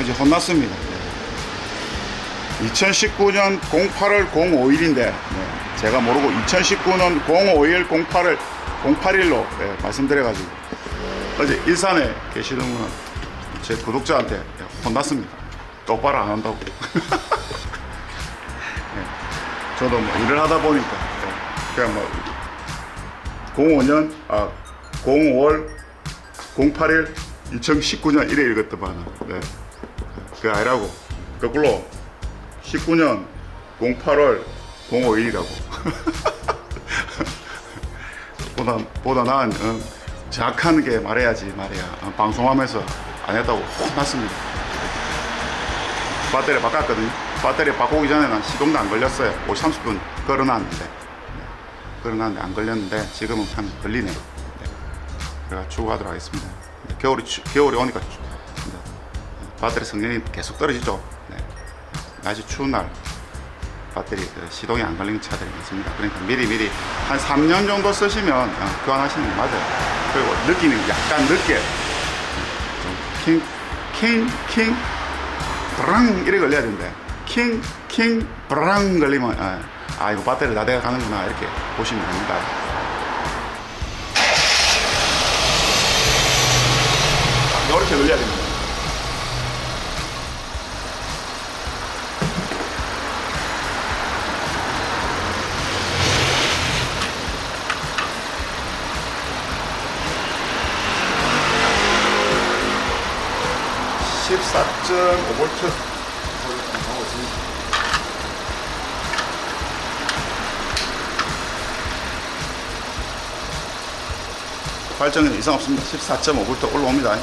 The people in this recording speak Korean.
어제 혼났습니다. 2019년 08월 05일인데 제가 모르고 2019년 05일 08을 081로 말씀드려가지고 어제 일산에 계시는 분은 제 구독자한테 혼났습니다. 똑바로 안 한다고. 예, 저도 뭐 일을 하다 보니까 예, 그냥 뭐 05년 아 05월 08일 2019년 이래 읽었더만 네. 그 아니라고 거꾸로 19년 08월 05일이라고 보다 보다 나은 어, 정확한 게 말해야지 말이야 어, 방송하면서 안 했다고 혼났습니다 배터리 바꿨거든요 배터리 바꾸기 전에 난 시동도 안 걸렸어요 5 30분 걸어놨는데 네. 걸어놨는데 안 걸렸는데 지금은 한 걸리네요 네. 그래가 추구하도록 하겠습니다 네, 겨울이 추- 겨울이 오니까. 배터리 성능이 계속 떨어지죠 네. 날씨 추운 날 배터리 그 시동이 안 걸리는 차들이 많습니다. 그러니까 미리 미리 한 3년 정도 쓰시면 어, 교환하시는 게 맞아요. 그리고 느끼는 게 약간 늦게 좀 킹, 킹, 킹, 브랑 이래 걸려야 되는데 킹, 킹, 브랑 걸리면 어, 아 이거 배터리 다 돼가 가는구나 이렇게 보시면 됩니다. 이렇게 걸려야 됩니다. 십사 점 5볼트 하고 있습니다. 발전은 이상 없습니다. 14.5볼트 올라옵니다.